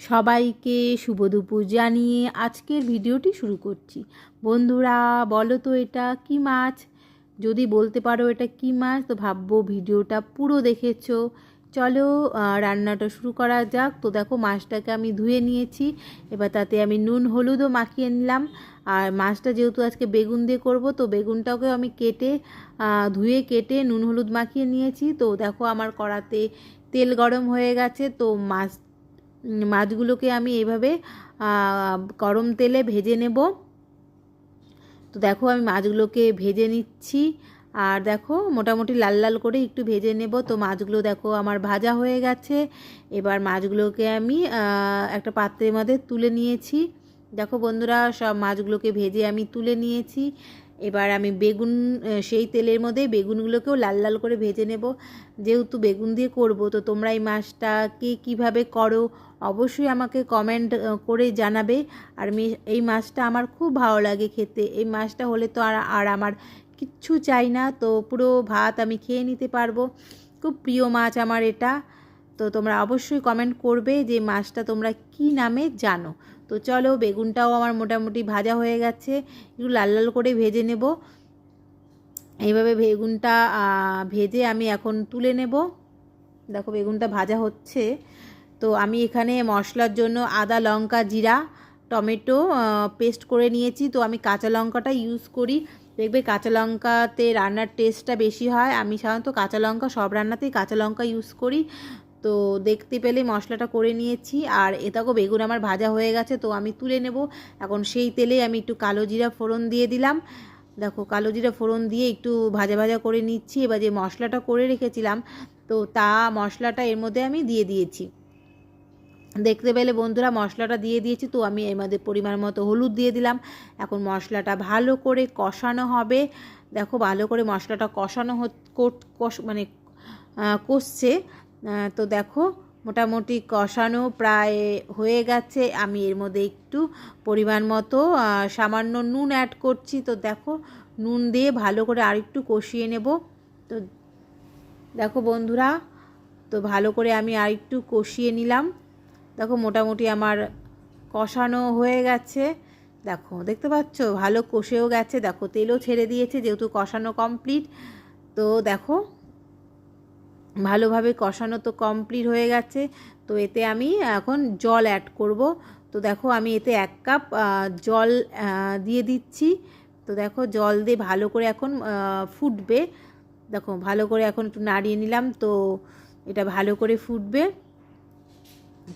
সবাইকে শুভ দুপুর জানিয়ে আজকের ভিডিওটি শুরু করছি। বন্ধুরা, বলো তো এটা কি মাছ? যদি বলতে পারো এটা কি মাছ, তো ভাববো ভিডিওটা পুরো দেখেছ। চলো রান্নাটা শুরু করা যাক। তো দেখো, মাছটাকে আমি ধুয়ে নিয়েছি। এবার তাতে আমি নুন, হলুদও মাখিয়ে নিলাম। আর মাছটা যেহেতু আজকে বেগুন দিয়ে করব, তো বেগুনটাকেও আমি কেটে ধুয়ে কেটে নুন, হলুদ মাখিয়ে নিয়েছি। তো দেখো, আমার কড়াতে তেল গরম হয়ে গেছে। তো মাছ মাছগুলোকে আমি এভাবে গরম তেলে ভেজে নেব। তো দেখো আমি মাছগুলোকে ভেজে নিচ্ছি। আর দেখো মোটামুটি লাল লাল করে একটু ভেজে নেব। তো মাছগুলো দেখো আমার ভাজা হয়ে গেছে। এবার মাছগুলোকে আমি একটা পাত্রের মধ্যে তুলে নিয়েছি। দেখো বন্ধুরা, সব মাছগুলোকে ভেজে আমি তুলে নিয়েছি। এবার আমি বেগুন সেই তেলের মধ্যে বেগুনগুলোকেও লাল লাল করে ভেজে নেব। যেহেতু বেগুন দিয়ে করব, তো তোমরা এই মাছটাকে কীভাবে করো অবশ্যই আমাকে কমেন্ট করে জানাবে। আর এই মাছটা আমার খুব ভালো লাগে খেতে। এই মাছটা হলে তো আর আর আমার কিচ্ছু চাই না, তো পুরো ভাত আমি খেয়ে নিতে পারব। খুব প্রিয় মাছ আমার এটা। তো তোমরা অবশ্যই কমেন্ট করবে যে মাছটা তোমরা কি নামে জানো। তো চলো বেগুনটাও আমার মোটামুটি ভাজা হয়ে গেছে, একটু লাল লাল করে ভেজে নেব। এইভাবে বেগুনটা ভেজে আমি এখন তুলে নেব। দেখো বেগুনটা ভাজা হচ্ছে। তো আমি এখানে মশলার জন্য আদা, লঙ্কা, জিরা, টমেটো পেস্ট করে নিয়েছি। তো আমি কাঁচা লঙ্কাটা ইউজ করি। দেখবে কাঁচা লঙ্কাতে রান্নার টেস্টটা বেশি হয়। আমি সাধারণত কাঁচা লঙ্কা, সব রান্নাতেই কাঁচা লঙ্কা ইউজ করি। তো দেখতে পেলে মশলাটা করে নিয়েছি। আর এটাকেও বেগুন আমার ভাজা হয়ে গেছে, তো আমি তুলে নেব। এখন সেই তেলে আমি একটু কালো জিরা ফোড়ন দিয়ে দিলাম। দেখো, কালো জিরা ফোড়ন দিয়ে একটু ভাজা ভাজা করে নিচ্ছি। এবার যে মশলাটা করে রেখেছিলাম, তো তা মশলাটা এর মধ্যে আমি দিয়ে দিয়েছি। দেখতে পেলে বন্ধুরা, মশলাটা দিয়ে দিয়েছি, তো আমি মধ্যে পরিমাণ মতো হলুদ দিয়ে দিলাম। এখন মশলাটা ভালো করে কষানো হবে। দেখো, ভালো করে মশলাটা কষানো কষ- মানে কষছে। তো দেখো, মোটামুটি কষানো প্রায় হয়ে গেছে। আমি এর মধ্যে একটু পরিমাণ মতো সামান্য নুন অ্যাড করছি। তো দেখো, নুন দিয়ে ভালো করে আরেকটু কষিয়ে নেব। তো দেখো বন্ধুরা, তো ভালো করে আমি আরেকটু কষিয়ে নিলাম। দেখো, মোটামুটি আমার কষানো হয়ে গেছে। দেখো, দেখতে পাচ্ছ? ভালো কষেও গেছে। দেখো, তেলও ছেড়ে দিয়েছে, যেহেতু কষানো কমপ্লিট তো দেখো ভালোভাবে কষানো তো কমপ্লিট হয়ে গেছে। তো এতে আমি এখন জল অ্যাড করব। তো দেখো আমি এতে এক কাপ জল দিয়ে দিচ্ছি। তো দেখো জল দিয়ে ভালো করে এখন ফুটবে। দেখো ভালো করে এখন একটু নাড়িয়ে নিলাম। তো এটা ভালো করে ফুটবে।